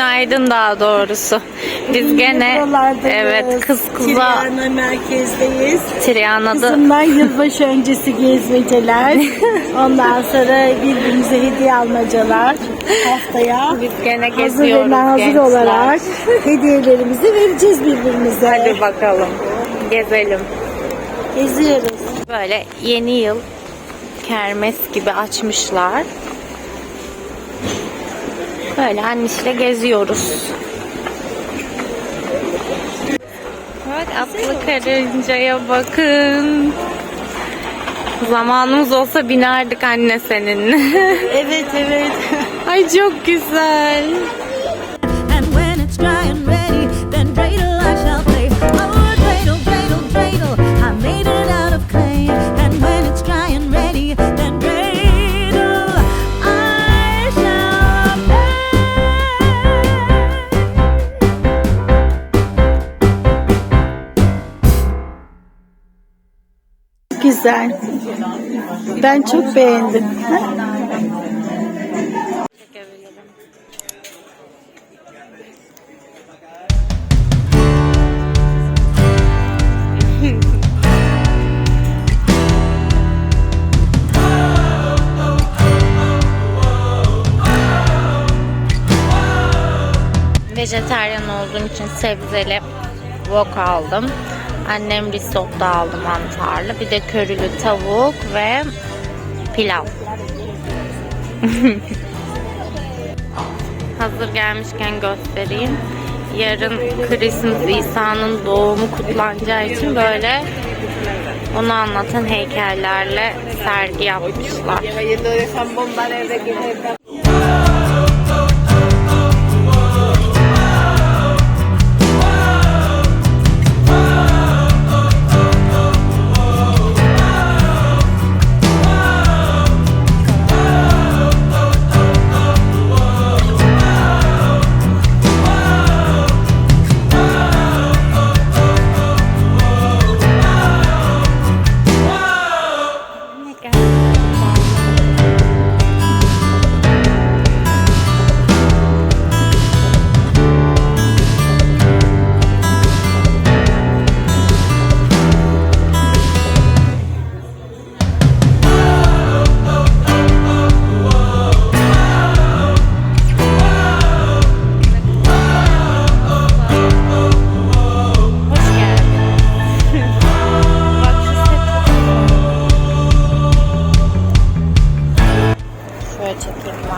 Günaydın. Daha doğrusu. Biz gene evet kız kıza Tirana merkezdeyiz. Triyana'da Kızımlar yılbaşı öncesi gezmeceler. Ondan sonra birbirimize hediye almacalar. Haftaya biz gene hazır geziyoruz nazır gençler. olarak hediyelerimizi vereceğiz birbirimize. Hadi bakalım. Gezelim. Geziyoruz. Böyle yeni yıl kermes gibi açmışlar. Böyle annesiyle geziyoruz. Bak atlı karıncaya bakın. Zamanımız olsa binerdik anne seninle. Evet evet. Ay çok güzel. Güzel. Ben çok beğendim. Vejeteryan olduğum için sebzeli wok aldım. Annem risotto aldı mantarlı. Bir de körülü tavuk ve pilav. Hazır gelmişken göstereyim. Yarın Christmas İsa'nın doğumu kutlanacağı için böyle onu anlatan heykellerle sergi yapmışlar.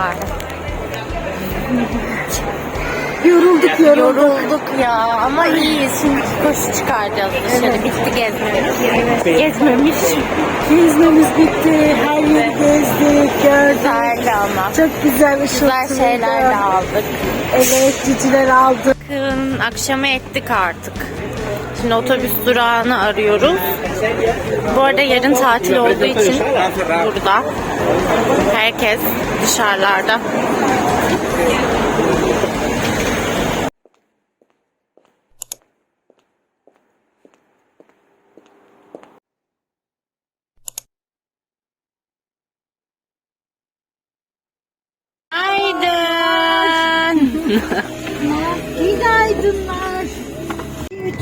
Bari. Yorulduk yorulduk. Yorulduk ya ama iyiyiz. Şimdi koşu çıkaracağız dışarı. Bitti gezmemiz. Gezmemiş. Gezmemiz bitti. Her yeri gezdik, gördük. Güzeldi ama. Çok güzel ışıltılıydı. Güzel şeyler de aldık. Evet, ciciler aldık. Bakın akşama ettik artık. Şimdi otobüs durağını arıyoruz. Bu arada yarın tatil olduğu için burada herkes dışarılarda. Haydi. Günaydınlar.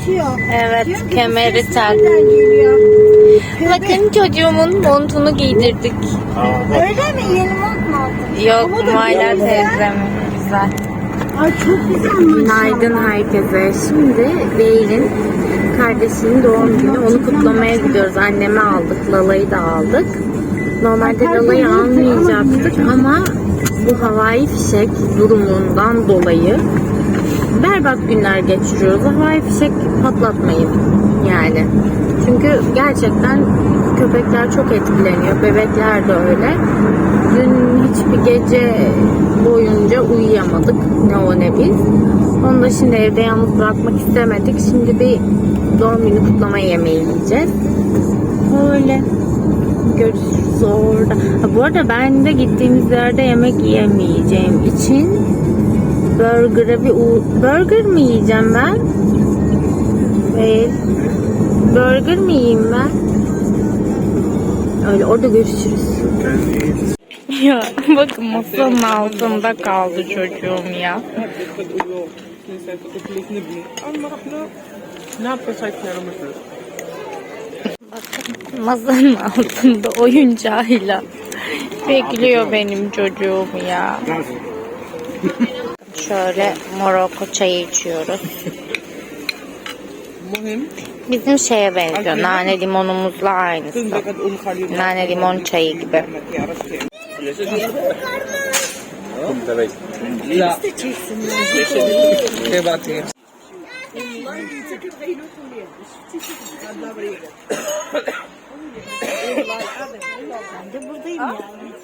Ötüyor. Evet, kemeri tak. Nereden geliyor? Bakın çocuğumun montunu giydirdik. Öyle mi? Yeni mont mu aldın? Yok, da Mayla güzel. teyzemin. Güzel. Ay çok güzel Günaydın herkese. Şimdi Beylin kardeşinin doğum günü. Onu kutlamaya gidiyoruz. Annemi aldık, Lala'yı da aldık. Normalde Lala'yı almayacaktık ama bu havai fişek durumundan dolayı berbat günler geçiriyoruz. Havai fişek patlatmayın yani. Çünkü gerçekten köpekler çok etkileniyor. Bebekler de öyle. Dün hiçbir gece boyunca uyuyamadık. Ne o ne biz. Onu da şimdi evde yalnız bırakmak istemedik. Şimdi bir doğum günü kutlama yemeği yiyeceğiz. Öyle. Görüşürüz orada. Ha, bu arada ben de gittiğimiz yerde yemek yiyemeyeceğim için burger'a bir u- burger mi yiyeceğim ben? Değil. Burger mi yiyeyim ben? Öyle orada görüşürüz. Ya bakın masanın altında kaldı çocuğum ya. Bakın masanın altında oyuncağıyla bekliyor benim çocuğum ya. Şöyle Morocco çayı içiyoruz. Bizim şeye benziyor. Nane limonumuzla aynısı. Nane limon çayı gibi.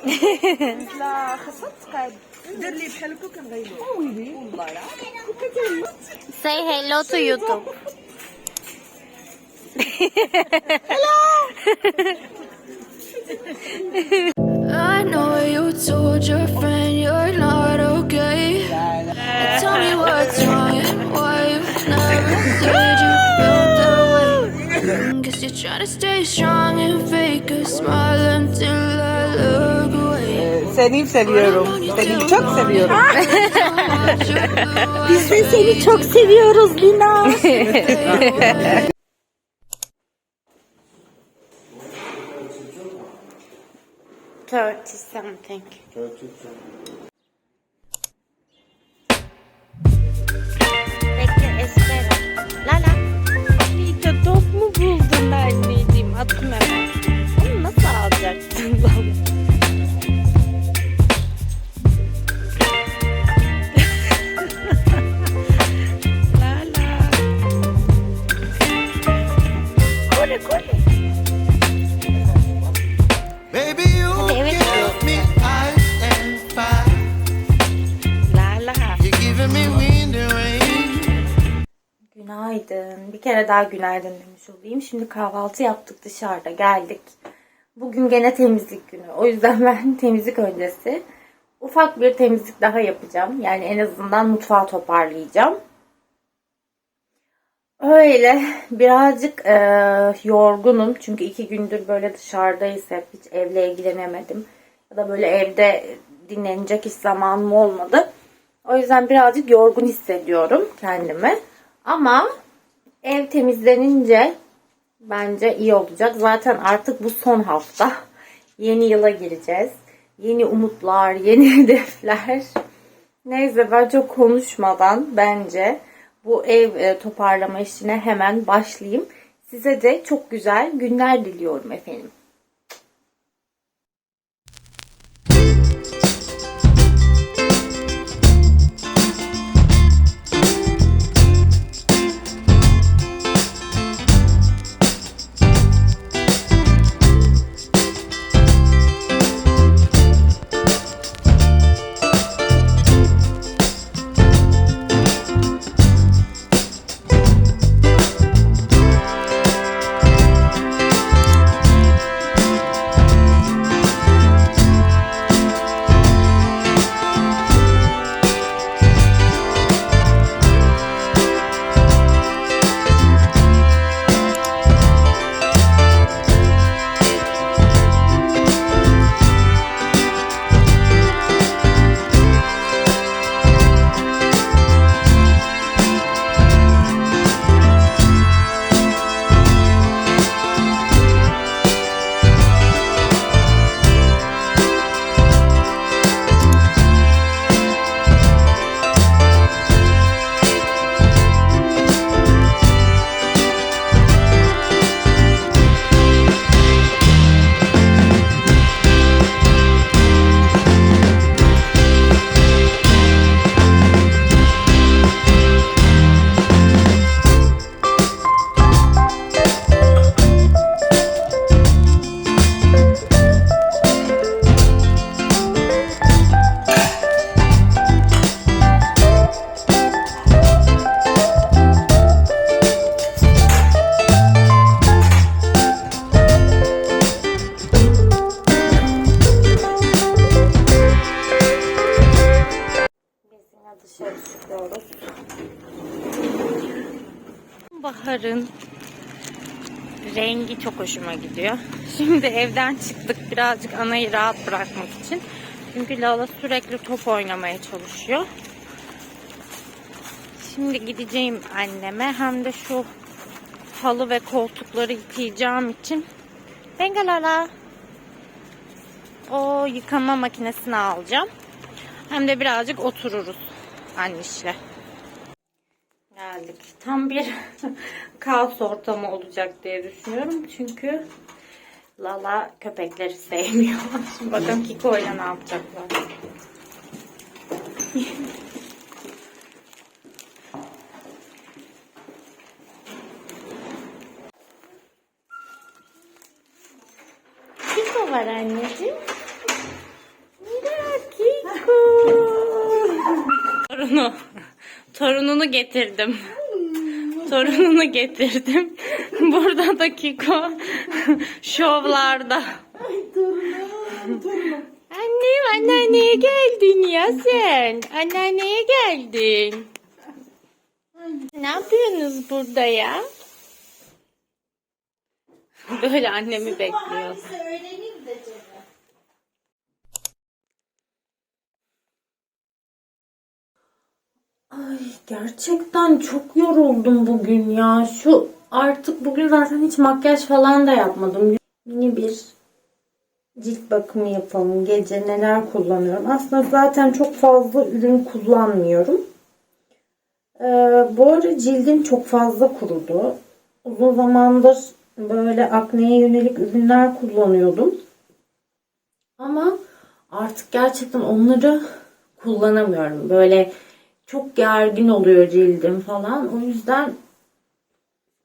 لا خاصها تقعد دار لي بحال هكا كنغيبو ويلي والله سي هيلو تو يوتيوب هلو stay strong and fake a smile until I look away. Seni seviyorum. Seni çok seviyorum. Biz de Seni çok seviyoruz Lina. Thirty something. Bekle daha günaydın demiş olayım. Şimdi kahvaltı yaptık dışarıda geldik. Bugün gene temizlik günü. O yüzden ben temizlik öncesi ufak bir temizlik daha yapacağım. Yani en azından mutfağı toparlayacağım. Öyle birazcık e, yorgunum. Çünkü iki gündür böyle dışarıdayız hep. Hiç evle ilgilenemedim. Ya da böyle evde dinlenecek hiç zamanım olmadı. O yüzden birazcık yorgun hissediyorum kendimi. Ama ev temizlenince bence iyi olacak. Zaten artık bu son hafta. Yeni yıla gireceğiz. Yeni umutlar, yeni hedefler. Neyse ben konuşmadan bence bu ev e, toparlama işine hemen başlayayım. Size de çok güzel günler diliyorum efendim. Hoşuma gidiyor. Şimdi evden çıktık birazcık anayı rahat bırakmak için. Çünkü Lala sürekli top oynamaya çalışıyor. Şimdi gideceğim anneme hem de şu halı ve koltukları yıkayacağım için. Venga Lala. O yıkama makinesini alacağım. Hem de birazcık otururuz annişle. Geldik. Tam bir kaos ortamı olacak diye düşünüyorum. Çünkü Lala köpekleri sevmiyor. Şimdi bakalım Kiko ile ne yapacaklar. Kiko var anneciğim. Ya Kiko. Torunu. Torununu getirdim. Torununu getirdim. Burada da Kiko şovlarda. Annem anneanneye geldin ya sen. Anneanneye geldin. Ne yapıyorsunuz burada ya? Böyle annemi bekliyor. Ay gerçekten çok yoruldum bugün ya. Şu artık bugün zaten hiç makyaj falan da yapmadım. Yine bir cilt bakımı yapalım. Gece neler kullanıyorum. Aslında zaten çok fazla ürün kullanmıyorum. Ee, bu ara cildim çok fazla kurudu. Uzun zamandır böyle akneye yönelik ürünler kullanıyordum. Ama artık gerçekten onları kullanamıyorum. Böyle çok gergin oluyor cildim falan. O yüzden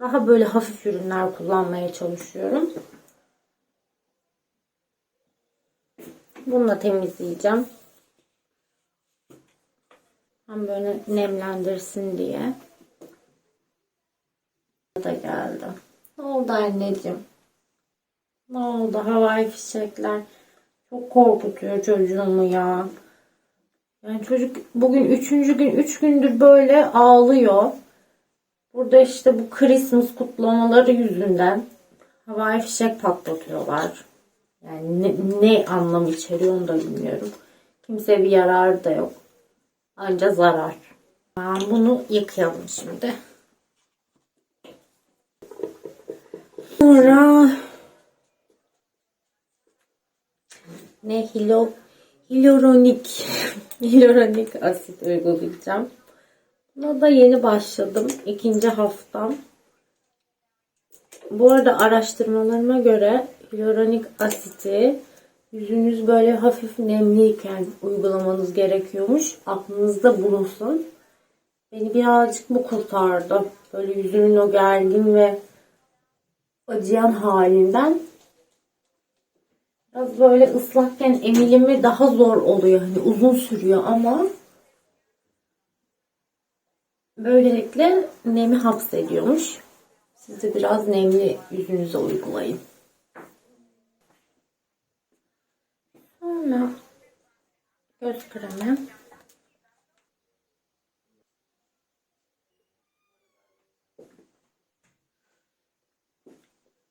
daha böyle hafif ürünler kullanmaya çalışıyorum. Bununla temizleyeceğim. Hem böyle nemlendirsin diye. Da geldi. Ne oldu anneciğim? Ne oldu? Havai fişekler. Çok korkutuyor çocuğumu ya. Yani çocuk bugün üçüncü gün, üç gündür böyle ağlıyor. Burada işte bu Christmas kutlamaları yüzünden havai fişek patlatıyorlar. Yani ne, ne anlam içeriyor onu da bilmiyorum. Kimse bir yararı da yok. Anca zarar. Ben bunu yıkayalım şimdi. Sonra ne hilo Hyaluronik hyaluronik asit uygulayacağım. Buna da yeni başladım. ikinci haftam. Bu arada araştırmalarıma göre hyaluronik asiti yüzünüz böyle hafif nemliyken uygulamanız gerekiyormuş. Aklınızda bulunsun. Beni birazcık bu kurtardı. Böyle yüzümün o gergin ve acıyan halinden Biraz böyle ıslakken emilimi daha zor oluyor. Hani uzun sürüyor ama böylelikle nemi hapsediyormuş. Siz de biraz nemli yüzünüze uygulayın. Sonra göz kremi.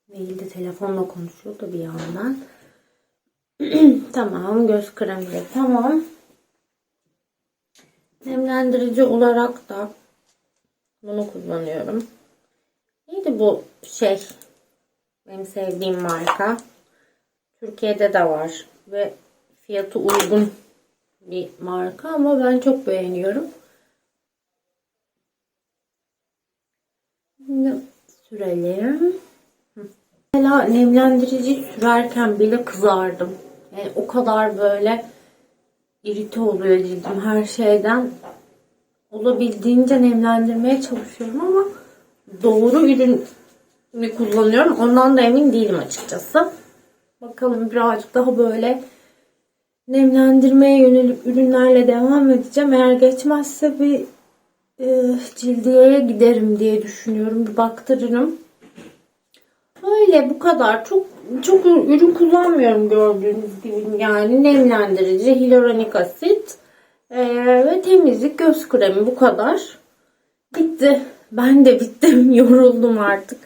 Mailde telefonla konuşuyor da bir yandan. tamam göz kremi de tamam. Nemlendirici olarak da bunu kullanıyorum. Neydi bu şey? Benim sevdiğim marka. Türkiye'de de var ve fiyatı uygun bir marka ama ben çok beğeniyorum. Şimdi sürelim. Mesela nemlendirici sürerken bile kızardım. Yani o kadar böyle irite oluyor cildim her şeyden. Olabildiğince nemlendirmeye çalışıyorum ama doğru ürünü kullanıyorum. Ondan da emin değilim açıkçası. Bakalım birazcık daha böyle nemlendirmeye yönelik ürünlerle devam edeceğim. Eğer geçmezse bir e, cildiyeye giderim diye düşünüyorum. Bir baktırırım. Öyle bu kadar. Çok çok ürün kullanmıyorum gördüğünüz gibi. Yani nemlendirici, hyaluronik asit ee, ve temizlik göz kremi bu kadar. Bitti. Ben de bittim. Yoruldum artık.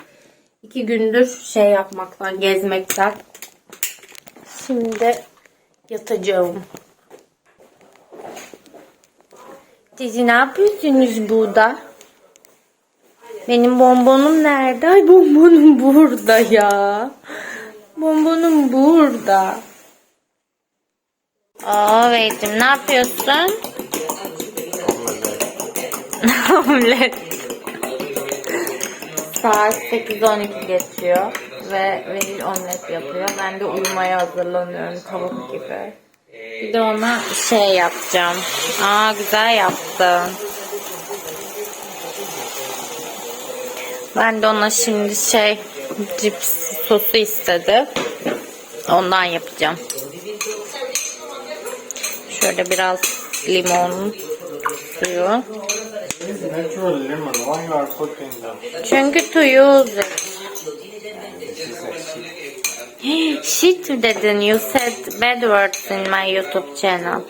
İki gündür şey yapmaktan, gezmekten. Şimdi yatacağım. Siz ne yapıyorsunuz burada? Benim bonbonum nerede? Ay bonbonum burada ya. Bonbonum burada. Aa Beytim ne yapıyorsun? Omlet. Saat 8.12 geçiyor ve Velil omlet yapıyor. Ben de uyumaya hazırlanıyorum tavuk gibi. Bir de ona şey yapacağım. Aa güzel yaptın. Ben de ona şimdi şey cips sosu istedi. Ondan yapacağım. Şöyle biraz limon suyu. Çünkü it. Shit dedin. You said bad words in my YouTube channel.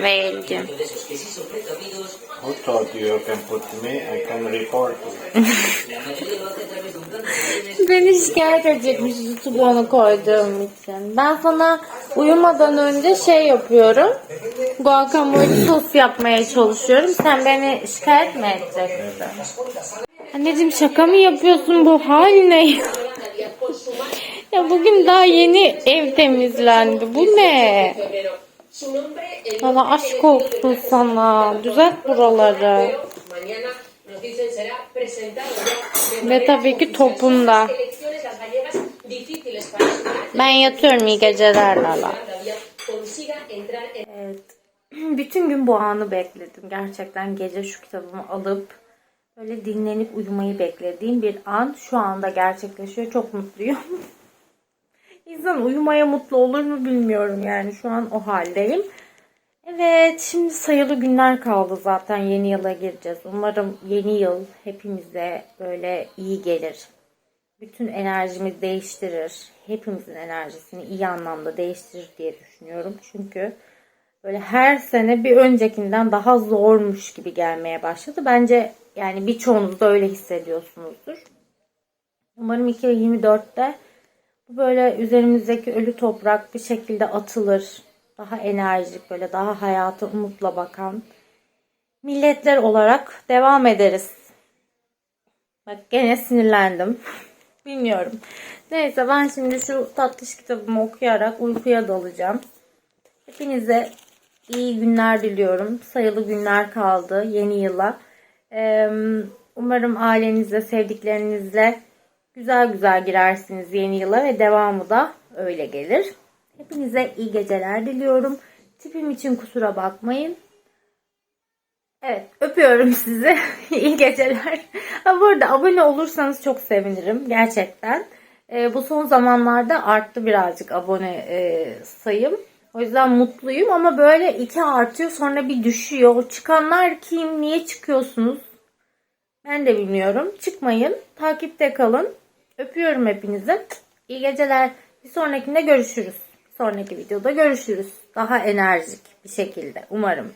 Veil'cim. Who told you you can put me? I can report you. Beni şikayet edecekmiş YouTube onu koyduğum için. Ben sana uyumadan önce şey yapıyorum. Guacamole sos yapmaya çalışıyorum. Sen beni şikayet mi edeceksin? Anneciğim şaka mı yapıyorsun bu hal ne? ya bugün daha yeni ev temizlendi. Bu ne? Bana aşk olsun sana. Düzelt buraları. Ve tabii ki topunda. Ben yatıyorum iyi geceler Lala. Evet. Bütün gün bu anı bekledim. Gerçekten gece şu kitabımı alıp böyle dinlenip uyumayı beklediğim bir an şu anda gerçekleşiyor. Çok mutluyum. İnsan uyumaya mutlu olur mu bilmiyorum yani şu an o haldeyim. Evet şimdi sayılı günler kaldı zaten yeni yıla gireceğiz. Umarım yeni yıl hepimize böyle iyi gelir. Bütün enerjimizi değiştirir. Hepimizin enerjisini iyi anlamda değiştirir diye düşünüyorum. Çünkü böyle her sene bir öncekinden daha zormuş gibi gelmeye başladı. Bence yani birçoğunuz da öyle hissediyorsunuzdur. Umarım 2024'te bu böyle üzerimizdeki ölü toprak bir şekilde atılır. Daha enerjik böyle daha hayata umutla bakan milletler olarak devam ederiz. Bak gene sinirlendim. Bilmiyorum. Neyse ben şimdi şu tatlış kitabımı okuyarak uykuya dalacağım. Hepinize iyi günler diliyorum. Sayılı günler kaldı yeni yıla. Umarım ailenizle, sevdiklerinizle güzel güzel girersiniz yeni yıla ve devamı da öyle gelir. Hepinize iyi geceler diliyorum. Tipim için kusura bakmayın. Evet öpüyorum sizi. iyi geceler. Ha, bu arada abone olursanız çok sevinirim gerçekten. Ee, bu son zamanlarda arttı birazcık abone e, sayım. O yüzden mutluyum ama böyle iki artıyor sonra bir düşüyor. Çıkanlar kim? Niye çıkıyorsunuz? Ben de bilmiyorum. Çıkmayın. Takipte kalın. Öpüyorum hepinizi. İyi geceler. Bir sonrakinde görüşürüz. Sonraki videoda görüşürüz. Daha enerjik bir şekilde umarım.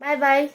Bay bay.